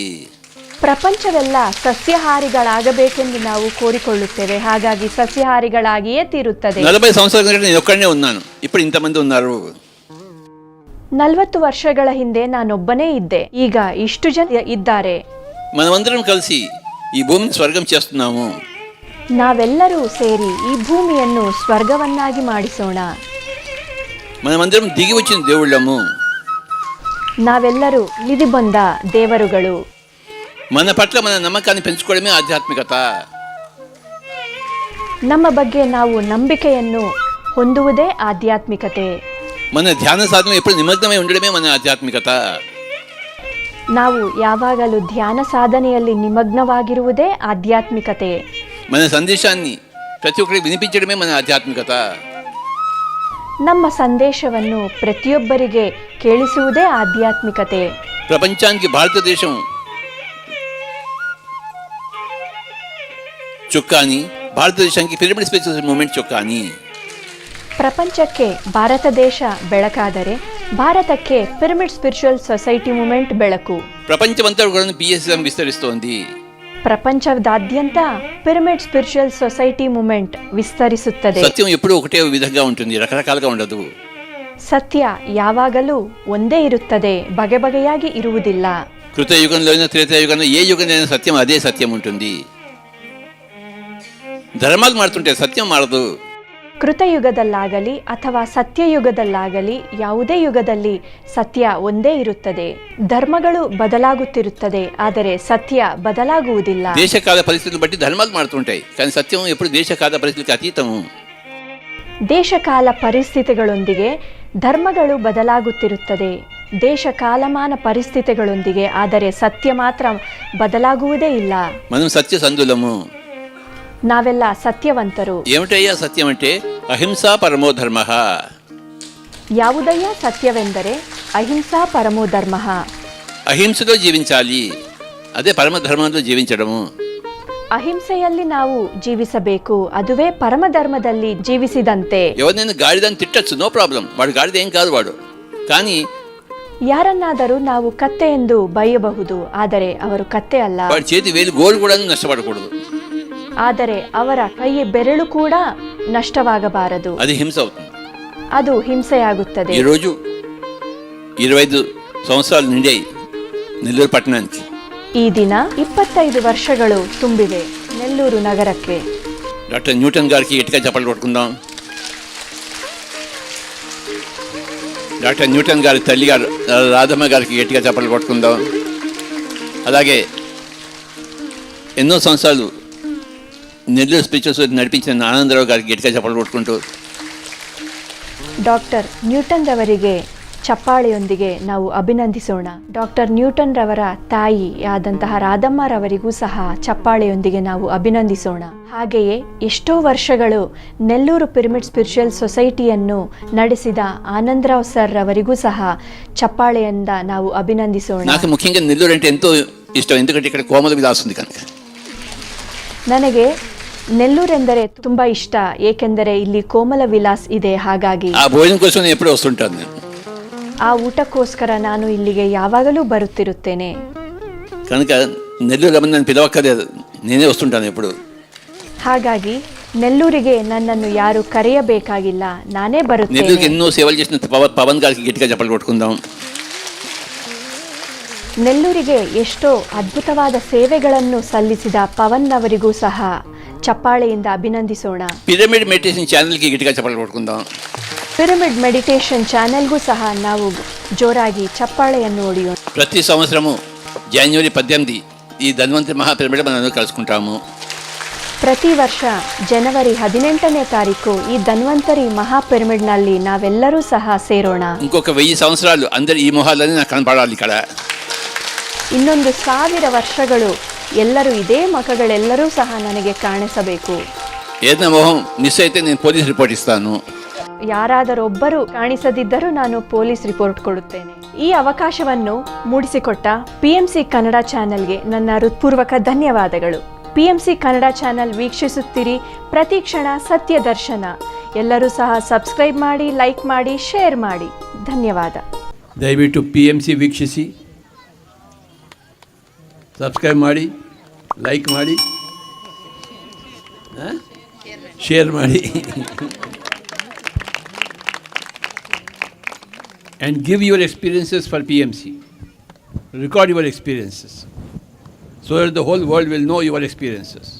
ಪ್ರಪಂಚವೆಲ್ಲ ಸಸ್ಯಹಾರಿಗಳಾಗಬೇಕೆಂದು ನಾವು ಕೋರಿಕೊಳ್ಳುತ್ತೇವೆ ಹಾಗಾಗಿ ಸಸ್ಯಹಾರಿಗಳಾಗಿಯೇ ತೀರುತ್ತದೆ నలభై సంవత్సరాల క్రితం నేను ఒక్కడనే ఉన్నాను ఇప్పుడు ఇంతమంది ఉన్నారు ನಲವತ್ತು ವರ್ಷಗಳ ಹಿಂದೆ ನಾನೊಬ್ಬನೇ ಇದ್ದೆ ಈಗ ಇಷ್ಟು ಜನ ಇದ್ದಾರೆ మనమందరం కలిసి ఈ భూమిని స్వర్గం చేస్తున్నాము ನಾವೆಲ್ಲರೂ ಸೇರಿ ಈ ಭೂಮಿಯನ್ನು ಸ್ವರ್ಗವನ್ನಾಗಿ ಮಾಡಿಸೋಣ మనమందరం దిగి వచ్చిన దేవుళ్ళము ನಾವೆಲ್ಲರೂ ಇಳಿದು ಬಂದ ದೇವರುಗಳು మన పట్ల మన నమ్మకాన్ని పెంచుకోవడమే ఆధ్యాత్మికత ನಮ್ಮ ಬಗ್ಗೆ ನಾವು ನಂಬಿಕೆಯನ್ನು ಹೊಂದುವುದೇ ಆಧ್ಯಾತ್ಮಿಕತೆ మన ధ్యాన సాధన ఎప్పుడు నిమగ్నమై ఉండడమే మన ఆధ్యాత్మికత ನಾವು ಯಾವಾಗಲೂ ಧ್ಯಾನ ಸಾಧನೆಯಲ್ಲಿ ನಿಮಗ್ನವಾಗಿರುವುದೇ ಆಧ್ಯಾತ್ಮಿಕತೆ మన సందేశాన్ని ప్రతి ఒక్కరికి వినిపించడమే మన ఆధ్యాత్మికత ನಮ್ಮ ಸಂದೇಶವನ್ನು ಪ್ರತಿಯೊಬ್ಬರಿಗೆ ಕೇಳಿಸುವುದೇ ಆಧ್ಯಾತ್ಮಿಕತೆ ప్రపంచానికి భారతదేశం చొక్కాని భారతదేశానికి పిరమిడ్ స్పెషల్ మూమెంట్ చొక్కాని ಪ್ರಪಂಚಕ್ಕೆ ಭಾರತ ದೇಶ ಬೆಳಕಾದರೆ ಭಾರತಕ್ಕೆ ಪಿರಮಿಡ್ ಸ್ಪಿರಿಚುವಲ್ ಸೊಸೈಟಿ ಮೂಮೆಂಟ್ ಬೆಳಕು ప్రపంచమంతా కూడా పిఎస్ఎం విస్తరిస్తోంది ಪ್ರಪಂಚದಾದ್ಯಂತ ಪಿರಮಿಡ್ ಸ್ಪಿರಿಚುವಲ್ ಸೊಸೈಟಿ ಮೂಮೆಂಟ್ ವಿಸ್ತರಿಸುತ್ತದೆ సత్యం ఎప్పుడూ ఒకటే విధంగా ఉంటుంది రకరకాలుగా ఉండదు ಸತ್ಯ ಯಾವಾಗಲೂ ಒಂದೇ ಇರುತ್ತದೆ ಬಗೆ ಬಗೆಯಾಗಿ ಇರುವುದಿಲ್ಲ కృతయుగంలో అయినా త్రేతాయుగంలో ఏ యుగంలో అయినా సత్యం అదే సత్యం ఉంటుంది ధర్మాలు మారుతుంటాయి సత్యం మారదు ಕೃತಯುಗದಲ್ಲಾಗಲಿ ಅಥವಾ ಸತ್ಯಯುಗದಲ್ಲಾಗಲಿ ಯಾವುದೇ ಯುಗದಲ್ಲಿ ಸತ್ಯ ಒಂದೇ ಇರುತ್ತದೆ ಧರ್ಮಗಳು ಬದಲಾಗುತ್ತಿರುತ್ತದೆ ಆದರೆ ಸತ್ಯ ಬದಲಾಗುವುದಿಲ್ಲ దేశకాల పరిస్థితులు బట్టి ధర్మాలు మారుతుంటాయి కానీ సత్యం ఎప్పుడు దేశకాల పరిస్థితులకు అతీతము ದೇಶಕಾಲ ಪರಿಸ್ಥಿತಿಗಳೊಂದಿಗೆ ಧರ್ಮಗಳು ಬದಲಾಗುತ್ತಿರುತ್ತದೆ ದೇಶ ಕಾಲಮಾನ ಪರಿಸ್ಥಿತಿಗಳೊಂದಿಗೆ ಆದರೆ ಸತ್ಯ ಮಾತ್ರ ಬದಲಾಗುವುದೇ ಇಲ್ಲ మనం సత్య సందులము ನಾವೆಲ್ಲ ಸತ್ಯವಂತರು ఏమిటయ్యా సత్యం అంటే అహింసా పరమో ధర్మ ಯಾವುದಯ್ಯ ಸತ್ಯವೆಂದರೆ ಅಹಿಂಸಾ ಪರಮೋ ಧರ್ಮ అహింసలో జీవించాలి అదే పరమ ధర్మంలో జీవించడము ಅಹಿಂಸೆಯಲ್ಲಿ ನಾವು ಜೀವಿಸಬೇಕು ಅದುವೇ ಪರಮಧರ್ಮದಲ್ಲಿ ಜೀವಿಸಿದಂತೆ ఎవరినైనా గాడిదని తిట్టచ్చు నో ప్రాబ్లం వాడు గాడిద ఏం కాదు వాడు కానీ ಯಾರನ್ನಾದರೂ ನಾವು ಕತ್ತೆ ಎಂದು ಬೈಯಬಹುದು ಆದರೆ ಅವರು ಕತ್ತೆ ಅಲ್ಲ వాడి చేతి వేలు గోడు కూడా నష్టపడకూడదు ಆದರೆ ಅವರ ಕೈಯ ಬೆರಳು ಕೂಡ ನಷ್ಟವಾಗಬಾರದು. ಅದು ಹಿಂಸೆ ಅದು ಹಿಂಸೆಯಾಗುತ್ತದೆ. ಈ ರೋಜು ಇರವೈದು ಸಂವತ್ಸರ ನಿಂಜೆ ನೆಲ್ಲೂರು ಪಟ್ಟಣ ಈ ದಿನ ಇಪ್ಪತ್ತೈದು ವರ್ಷಗಳು ತುಂಬಿವೆ ನೆಲ್ಲೂರು ನಗರಕ್ಕೆ. ಡಾಕ್ಟರ್ ನ್ಯೂಟನ್ ಗಾರ್ಕಿ ಇಟ್ಕ ಚಪ್ಪಲ್ ಕೊಟ್ಕೊಂಡು ಡಾಕ್ಟರ್ ನ್ಯೂಟನ್ ಗಾರಿ ತಲ್ಲಿ ಗಾರ್ ರಾಧಮ್ಮ ಗಾರಿಕೆ ಗಟ್ಟಿಗೆ ಚಪ್ಪಲ್ ಕೊಟ್ಕೊಂಡು ಅಲ್ಲಾಗೆ ಎನ್ನೋ ಸಂಸ್ಥೆ నెల్లూరు స్పీచెస్ నడిపించిన ఆనందరావు గారికి గట్టిగా చెప్పలు కొట్టుకుంటూ ಡಾಕ್ಟರ್ ನ್ಯೂಟನ್ ರವರಿಗೆ ಚಪ್ಪಾಳೆಯೊಂದಿಗೆ ನಾವು ಅಭಿನಂದಿಸೋಣ ಡಾಕ್ಟರ್ ನ್ಯೂಟನ್ ರವರ ತಾಯಿ ಆದಂತಹ ರಾಧಮ್ಮರವರಿಗೂ ಸಹ ಚಪ್ಪಾಳೆಯೊಂದಿಗೆ ನಾವು ಅಭಿನಂದಿಸೋಣ ಹಾಗೆಯೇ ಎಷ್ಟೋ ವರ್ಷಗಳು ನೆಲ್ಲೂರು ಪಿರಮಿಡ್ ಸ್ಪಿರಿಚುವಲ್ ಸೊಸೈಟಿಯನ್ನು ನಡೆಸಿದ ಆನಂದರಾವ್ ಸರ್ ರವರಿಗೂ ಸಹ ಚಪ್ಪಾಳೆಯಿಂದ ನಾವು ಅಭಿನಂದಿಸೋಣ నాకు ముఖ్యంగా నెల్లూరు అంటే ఎంతో ఇష్టం ఎందుకంటే ఇక్కడ కోమల విలాస్ ఉంది కనుక ನನಗೆ ನೆಲ್ಲೂರೆಂದರೆ ತುಂಬಾ ಇಷ್ಟ ಏಕೆಂದರೆ ಇಲ್ಲಿ ಕೋಮಲ ವಿಲಾಸ್ ಇದೆ ಹಾಗಾಗಿ ఆ భోజనం కోసం నేను ఎప్పుడూ వస్తుంటాను నేను ಆ ಊಟಕ್ಕೋಸ್ಕರ ನಾನು ಇಲ್ಲಿಗೆ ಯಾವಾಗಲೂ ಬರುತ್ತಿರುತ್ತೇನೆ కనుక నెల్లూరు రమ్మని నన్ను పిలవక్కర్లేదు నేనే వస్తుంటాను ఎప్పుడు ಹಾಗಾಗಿ ನೆಲ್ಲೂರಿಗೆ ನನ್ನನ್ನು ಯಾರು ಕರೆಯಬೇಕಾಗಿಲ್ಲ ನಾನೇ నెల్లూరుకి ಬರುತ್ತೇನೆ ఎన్నో సేవలు చేసిన పవన్ పవన్ గారికి గట్టిగా చెప్పలు కొట్టుకుందాం ನೆಲ್ಲೂರಿಗೆ ಎಷ್ಟೋ ಅದ್ಭುತವಾದ ಸೇವೆಗಳನ್ನು ಸಲ್ಲಿಸಿದ ಪವನ್ ಅವರಿಗೂ ಸಹ ಚಪ್ಪಾಳೆಯಿಂದ ಅಭಿನಂದಿಸೋಣ పిరమిడ్ మెడిటేషన్ ఛానల్కి గట్టిగా చెప్పలు కొట్టుకుందాం ಪಿರಮಿಡ್ ಮೆಡಿಟೇಷನ್ ಚಾನೆಲ್ಗೂ ಸಹ ನಾವು ಜೋರಾಗಿ ಚಪ್ಪಾಳೆಯನ್ನು ಹೊಡೆಯೋಣ ప్రతి సంవత్సరము జనవరి పద్దెనిమిది ఈ ధన్వంతరి మహాపిరమిడ్ మనం అందరూ కలుసుకుంటాము ಪ್ರತಿ ವರ್ಷ ಜನವರಿ ಹದಿನೆಂಟನೇ ತಾರೀಕು ಈ ಧನ್ವಂತರಿ ಮಹಾ ಪಿರಮಿಡ್ನಲ್ಲಿ ನಾವೆಲ್ಲರೂ ಸಹ ಸೇರೋಣ ఇంకొక వెయ్యి సంవత్సరాలు అందరు ఈ మొహాలన్నీ నాకు కనపడాలి ఇక్కడ ಇನ್ನೊಂದು ಸಾವಿರ ವರ್ಷಗಳು ಎಲ್ಲರೂ ಇದೇ ಮಖಗಳೆಲ್ಲರೂ ಸಹ ನನಗೆ ಕಾಣಿಸಬೇಕು. ಪೊಲೀಸ್ ರಿಪೋರ್ಟ್ ಯಾರಾದರೂ ಯಾರಾದರೊಬ್ಬರು ಕಾಣಿಸದಿದ್ದರೂ ನಾನು ಪೊಲೀಸ್ ರಿಪೋರ್ಟ್ ಕೊಡುತ್ತೇನೆ. ಈ ಅವಕಾಶವನ್ನು ಮೂಡಿಸಿಕೊಟ್ಟ ಪಿಎಂಸಿ ಕನ್ನಡ ಚಾನೆಲ್ಗೆ ನನ್ನ ಹೃತ್ಪೂರ್ವಕ ಧನ್ಯವಾದಗಳು. ಪಿಎಂಸಿ ಕನ್ನಡ ಚಾನೆಲ್ ವೀಕ್ಷಿಸುತ್ತೀರಿ ಪ್ರತಿ ಕ್ಷಣ ಸತ್ಯ ದರ್ಶನ. ಎಲ್ಲರೂ ಸಹ ಸಬ್ಸ್ಕ್ರೈಬ್ ಮಾಡಿ ಲೈಕ್ ಮಾಡಿ ಶೇರ್ ಮಾಡಿ. ಧನ್ಯವಾದ. ದಯವಿಟ್ಟು ಪಿ ಎಂ ಸಿ ವೀಕ್ಷಿಸಿ. ಸಬ್ಸ್ಕ್ರೈಬ್ ಮಾಡಿ ಲೈಕ್ ಮಾಡಿ ಶೇರ್ ಮಾಡಿ and give your experiences for P M C record your experiences so that the whole world will know your experiences